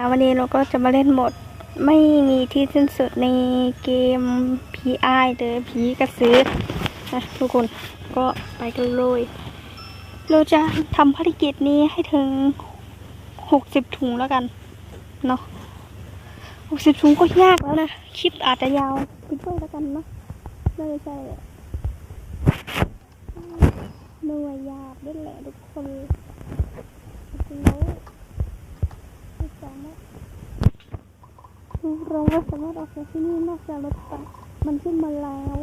่ะวันนี้เราก็จะมาเล่นหมดไม่มีที่สิ้นสุดในเกมผีอายหรือผีกระสือนะทุกคนก็ไปกันเลยเราจะทำภารกิจนี้ให้ถึงหกสิบถุงแล้วกันเนาะหกสิบถุงก็ยากแล้วนะ คลิปอาจจะยาวไปด้วยแล้วกันเนาะไม่ใช่เหนื่อยยากด้วยแหละทุกคนจริงๆแล้วไม่สามารถ เราไม่สามารถออกจากที่นี่นอกจากรถไฟมันขึ้นมาแล้ว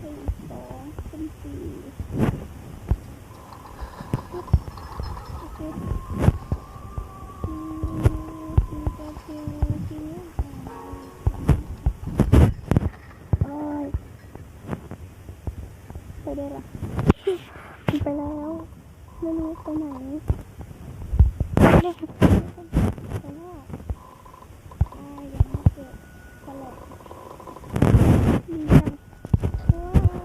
สี่สองเป็นสี่โอเคอืมสี่กับสี่สี่โอ้ยไปได้ละไปแล้วไม่รู้ไปไหนเนี่ยไปแล้วอ่ายังไม่เกิดตลอดมีจังว้า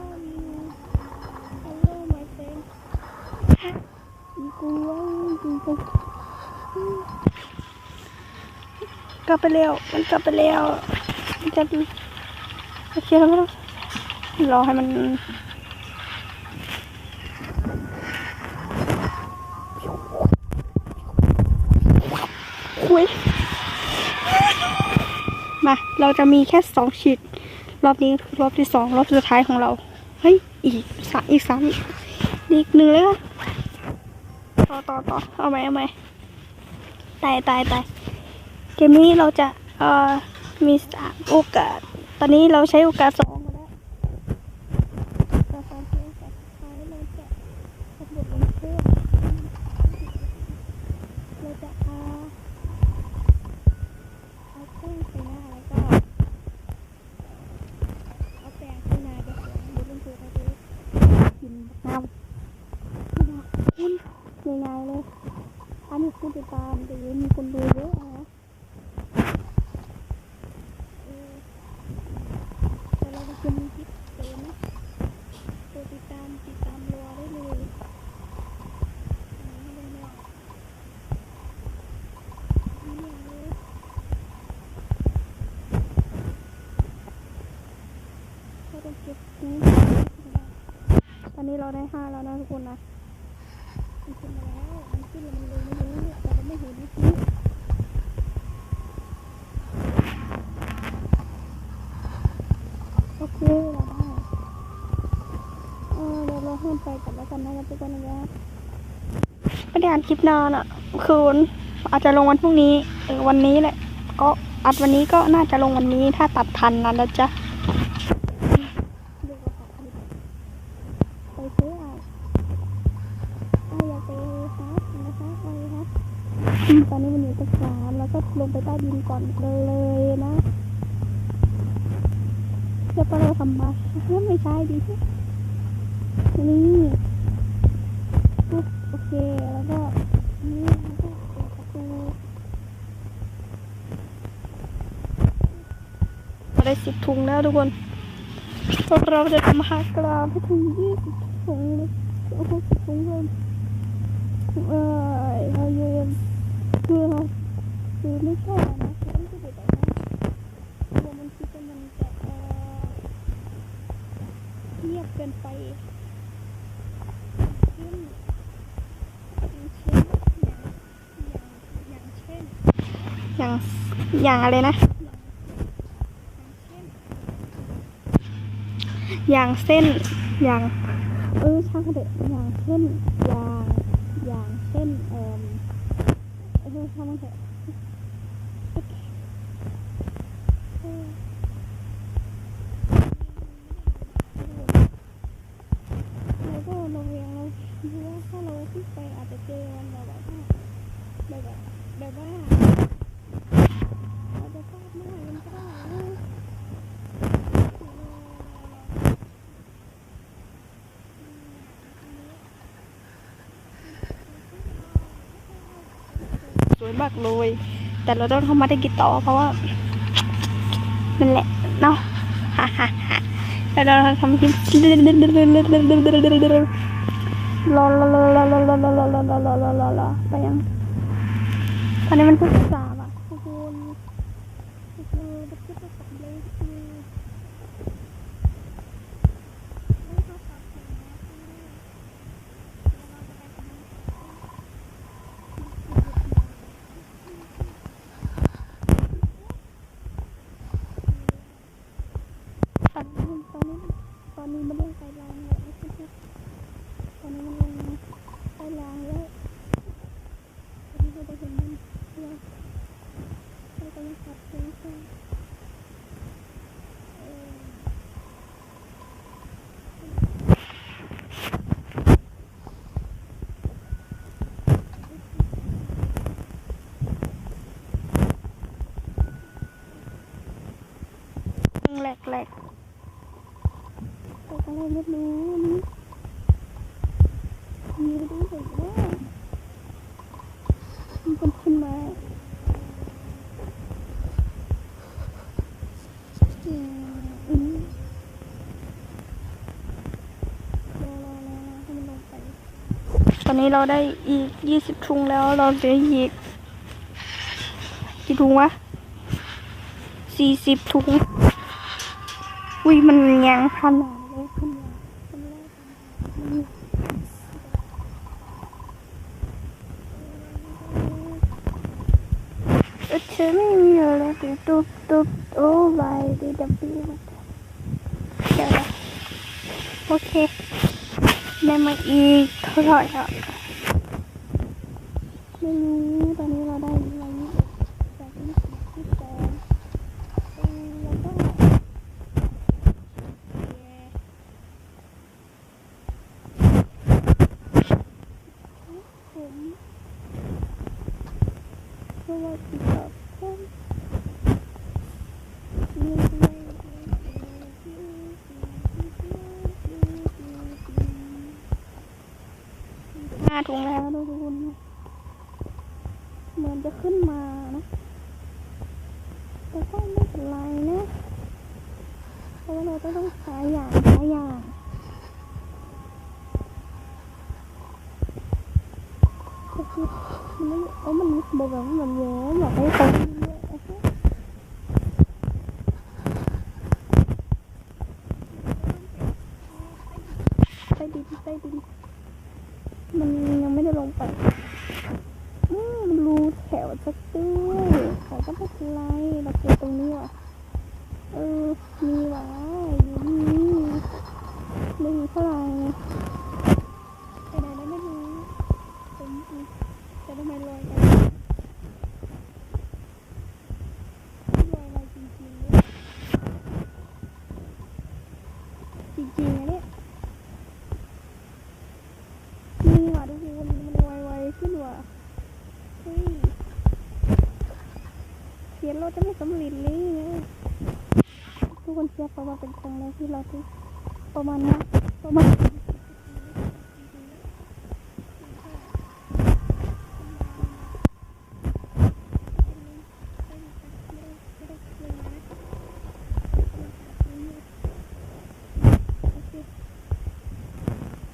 วมี Hello my friend มีกูว่าจริงจังก ลับไปเร็วมันกลับไปเร็วมันจะโอเคแล้วไม่ต้องรอให้มันอุ้ยมา เราจะมีแค่สองฉีด รอบนี้รอบที่สองรอบสุดท้ายของเรา เฮ้ย อีกสามอีกสามอีกหนึ่งเลยนะต่อต่อต่อเอาไหมเอาไหมตายตายตาย กมนี้เราจะเอ่อมีสามโอกาส ตอนนี้เราใช้โอกาสสองมาแล้วโอกาสสองคือโอกาสสุดท้ายเราจะเองเราเอาเครื่องไปหน้าแล้วก็เอาแปรงข้างในไปสวมบนลงตัวเระได้กินน้ำคุณง่ายๆเลยอันนี้คุณติดตามแต่ยังมีคนดูเยอะนะเออแต่เราจะมีคลิปเต็มนะตัวติดตามติดตามรอได้เลยอันนี้ไม่ได้เนี่ยนี่เนี่ยเลย ก็ต้องเก็บนี้ตอนนี้เรา ได้ห้าแล้วนะทุกคนนะมันขึ้นมาแล้วมันขึ้นแล้วมันเลยไม่รู้แต่เราไม่เห็นเมื่อกี้โอเคเราได้เออเดี๋ยวเราเพิ่มไปกันแล้วกันนะครับทุกคนนะครับไม่ได้อ่านคลิปนานอะ คืออาจจะลงวันพรุ่งนี้เออวันนี้แหละ ก็อัดวันนี้ก็น่าจะลงวันนี้ถ้าตัดทันนะแล้วจ้ะ ไปซื้อเอาเอาอยากไปฮาร์ดนะคะไปฮาร์ดอืม ตอนนี้มันอยู่ตะสามแล้วก็ลงไปใต้ดินก่อนเลยนะเดี๋ยวเราทำมาไม่ใช่ดีที่นี่โอเคแล้วก็นี่แล้วก็ประตูเราได้สิบถุงแล้วทุกคนเราจะทำหากราให้ถึงยี่สิบถุงเลยโอ้โหถุงเลยเออเราเย็น คือคือไม่ใช่บนะคือไม่ได้แบบนั้นกลัวมันคือว่ามันจะเงียบเกินไปอย่างอย่างอะไรนะ อย่างเส้น อย่าง เออช่างเด็กอย่างเส้นอย่าง someone hit. Okay. เลย แต่เราต้องเข้ามาได้กี่ต่อเพราะว่านั่นแหละเนาะฮ่าฮ่าฮ่าแล้วเราทำคลิปรอรอรอรอรอรอรอรอรอรอรอรอรอไปยังอนนี้มันเพิ่งสามอะทุกคนทุกคนจะขึ้นไปสามเลยคือ ตอนนี้ตอนนี้ตอนนี้มันลงไปรางแล้วตอนนี้มันลงไปรางแล้วตอนนี้เราจะเห็นมันเราเรากำลังขับเพลงไปเออแหลกแหลกตก อะไรไม่รู้นี่มีดูเห็นว่ามันเป็นขึ้นมาอืมอืมรอรอรอรอให้มันลงไปตอนนี้เราได้อีกยี่สิบถุงแล้วเราเหลืออีกกี่ถุงวะสี่สิบถุงอุ้ยมันยังขนาดเลยขึ้นาขึ้นมาขึ้นมา เออเธอไม่มีอะไรตุ๊บตุ๊บตุ๊บโอ้ไปดีดับเบี้มาเดี๋ยวโอเคได้มาอีกเท่าไหร่อะไม่รู้ตอนนี้เราได้อะไรนี่จากที่ที่แปดเออแล้วก็ผมสวัสดีครับผมห้า ถุงแล้วทุกคนเหมือนจะขึ้นมานะแต่ก็ไม่เป็นไรนะเพราะว่าเราต้องหาอย่างหาอย่างก็คือมันไม่เออมันบอกแบบว่ามันเยอะอยากให้เขาเยอะๆนะคะใต้ดินใต้ดินมัน ยังไม่ได้ลงไปอืมมันรูแถวสักด้วยแต่ก็ไม่เป็นไรเราเก็บตรงนี้ว่ะ เออ มีวะอยู่นี่ไม่มีเท่าไหร่ไปไหนได้ไม่รู้ผมอีแต่ทำไมลอยกันลอยอะไรจริงๆเนี่ยจริงๆนะเนี่ยนี่ว่ะทุกคนมันลอยไวขึ้นว่ะเฮ้ยเขียนเราจะไม่สำเร็จเลยไงทุกคน เชื่อประมาณเป็นครั้งแรกที่เราที่ประมาณนี้ประมาณ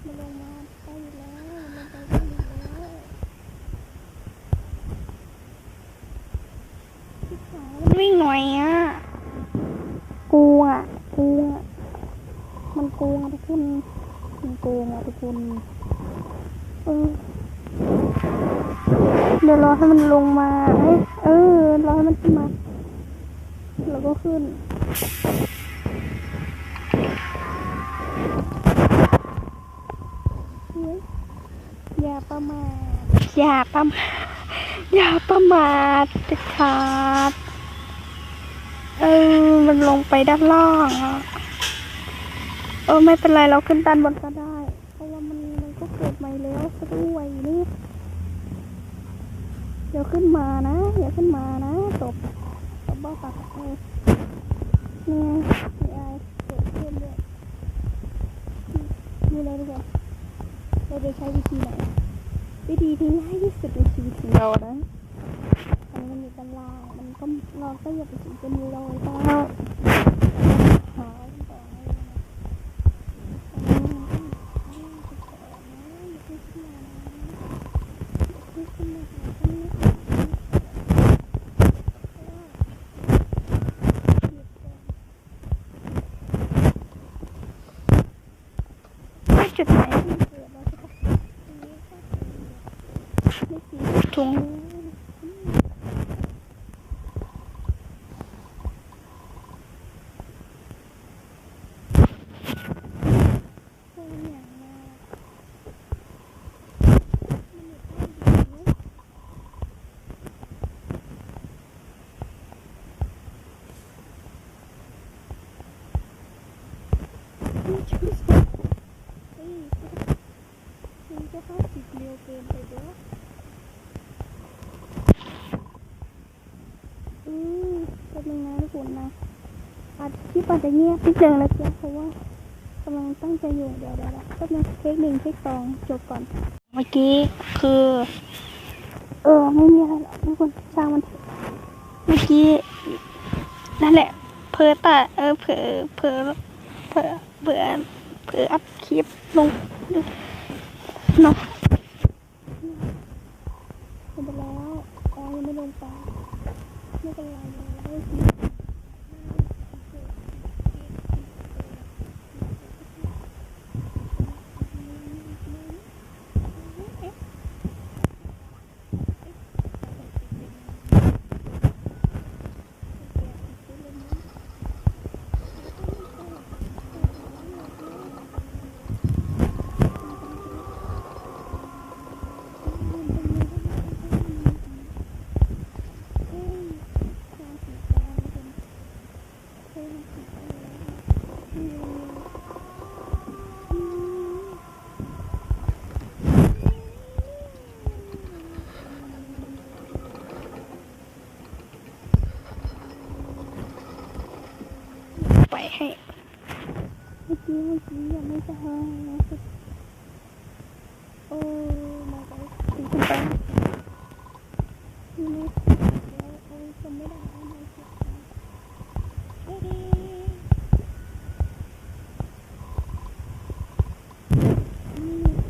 มันลงมาไปอยู่แล้วมันลงไปอยู่แล้วพี่สาวมันวิ่งหน่อยอะกลัวกลัว มันกลัวทุกคนมันกลัวทุกคนเออเดี๋ยวรอให้มันลงมาเออรอให้มันขึ้นมาแล้วก็ขึ้นอย่าประมาทอย่าประมาทอย่าประมาทเด็ดขาดเออมันลงไปด้านล่างอะ เออไม่เป็นไรเราขึ้นด้านบนก็ได้เพราะว่ามันมันก็เกิดใหม่แล้วซะด้วยนี่เดี๋ยวขึ้นมานะอย่าขึ้นมานะตบตบบ้าปักเออนี่ไงนี่ไอเกิดขึ้นด้วยนี่เลยทุกคนเราจะใช้วิธีไหนวิธีที่ง่ายที่สุดในชีวิตของเรานะอันนี้มันอยู่ด้ามันก็เราก็อย่าไปถึงจะมีรอยเちょっ。 นะอาจที่ปัจจะเงียบนิดนึงแล้วเจ๊เพราะว่ากำลังตั้งใจอยู่เดี๋ยวเดี๋ยวเดี๋ยวแป๊บนึงเทคหนึ่งเทคสองจบก่อน เมื่อกี้คือ เออไม่มีอะไรหรอกทุกคนช่างมันเถอะเมื่อกี้นั่นแหละ เพอแต่เออเพอเพอเพอเบื่อเพออัพคลิปลงเนาะไม่เป็นแล้วอ๋อยังไม่ลงไปไม่เป็นไรเลยไปให้ เมื่อกี้เมื่อกี้ยังไม่จะหายนะโอ้มาไป ถึงคุณไปนี่ไม่แล้วเอ้ยจำไม่ได้แล้วไม่เก็บเอ๊ะนี่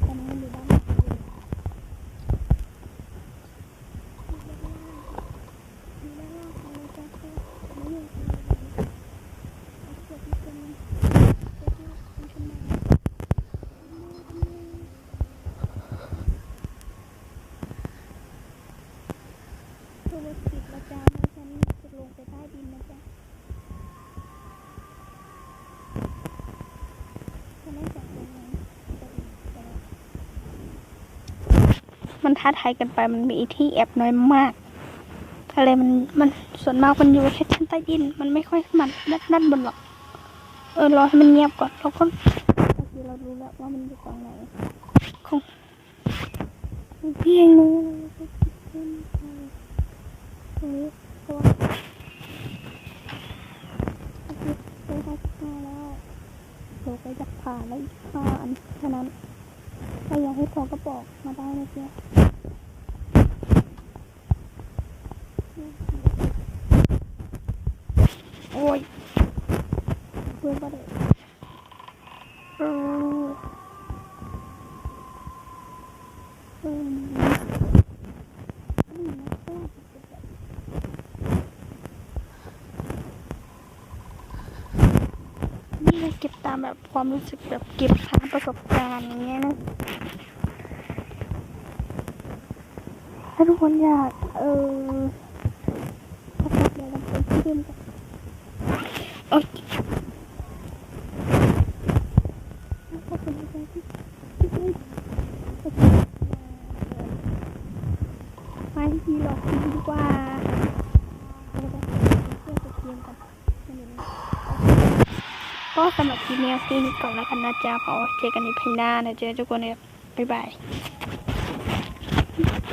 ตอนนี้อยู่ด้านหลังเลยอยู่ด้านล่างของเราจะเป็นไม่อยู่ตรงนี้เอาเก็บที่ตรงนี้เก็บที่ตรงนี้โทรศัพท์ประจำแล้วฉันจะลงไปใต้ดินนะจ๊ะฉันไม่จับตรงนั้นจะดีจะได้มัน ท้าทายกันไปมันมีที่แอบน้อยมากอะไรมันมันส่วนมากมันอยู่แค่ชั้นใต้ดิน มันไม่ค่อยมันด้านด้านบนหรอก เออรอให้มันเงียบก่อนเราก็ทีเรารู้แล้วว่ามันอยู่ตรงไหนคงเพียงนี้ตรงนี้เพราะว่าโอเคได้ห้าสิบห้าแล้วเราก็จะผ่านแล้วอีกห้าอันแค่นั้น ใครอยากให้พอก็บอกมาได้นะเจ๊โอ้ยเพื่อนก็ได้เออเออนี่นะก็จะแบบนี่เลยเก็บตาม แบบความรู้สึกแบบเก็บตางประสบการณ์อย่างเงี้ยนะถ้าทุกคนอยากเออพักเดี๋ยวเราไปที่เดิมกันโอเคอบคุณที่ที่ที่ที่ไปที่หลอกดีกว่าแล้วก็เพื่อจะเทียมกันไม่เห็น ก็สำหรับคลิปนี้ที่นี้ก่อนแล้วกันนะจ๊ะพอเจอกันในเพลงหน้านะเจอทุกคนเนี่ยบ๊ายบาย